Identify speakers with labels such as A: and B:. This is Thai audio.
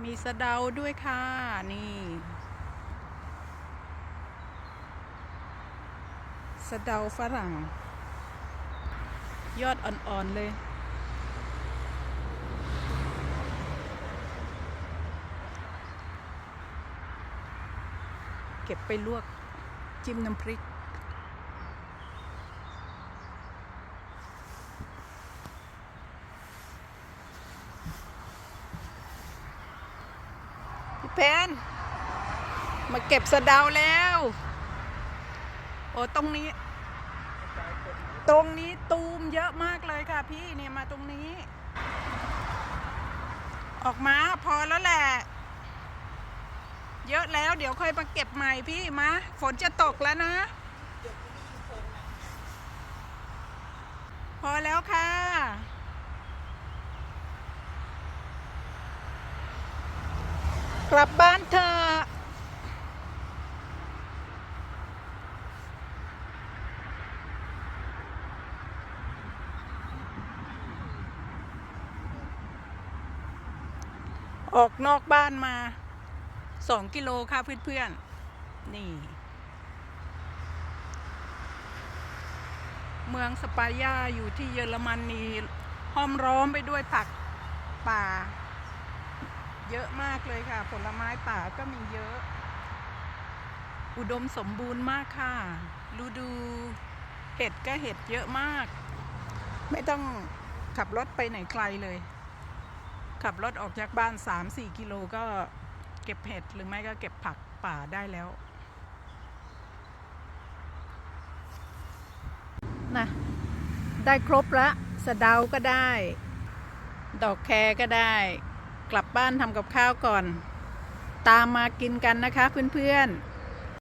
A: มีสะเดาด้วยค่ะ นี่ สะเดาฝรั่ง ยอดอ่อนๆเลยเก็บไปลวกจิ้มน้ำพริก พี่เพนมาเก็บสะเดาแล้ว โอ้ตรงนี้ ตรงนี้ตูมเยอะมากเลยค่ะพี่เนี่ยมาตรงนี้ ออกมาพอแล้วแหละ เยอะแล้วเดี๋ยวค่อยมาเก็บใหม่พี่มาฝนจะตกแล้วนะ พอแล้วค่ะ กลับบ้านเถอะออกนอกบ้านมาสองกิโลค่ะเพื่อนๆ นี่ เมืองสปายาอยู่ที่เยอรมนีห้อมร้อมไปด้วยผักป่า เยอะมากเลยค่ะ ผลไม้ป่าก็มีเยอะ อุดมสมบูรณ์มากค่ะฤดูเห็ดก็เห็ดเยอะมาก ไม่ต้องขับรถไปไหนไกลเลย ขับรถออกจากบ้าน 3-4 กิโลก็เก็บเห็ดหรือไม่ก็เก็บผักป่าได้แล้วนะได้ครบละสะเดาก็ได้ ดอกแครก็ได้ กลับบ้านทำกับข้าวก่อน ตามมากินกันนะคะเพื่อนๆ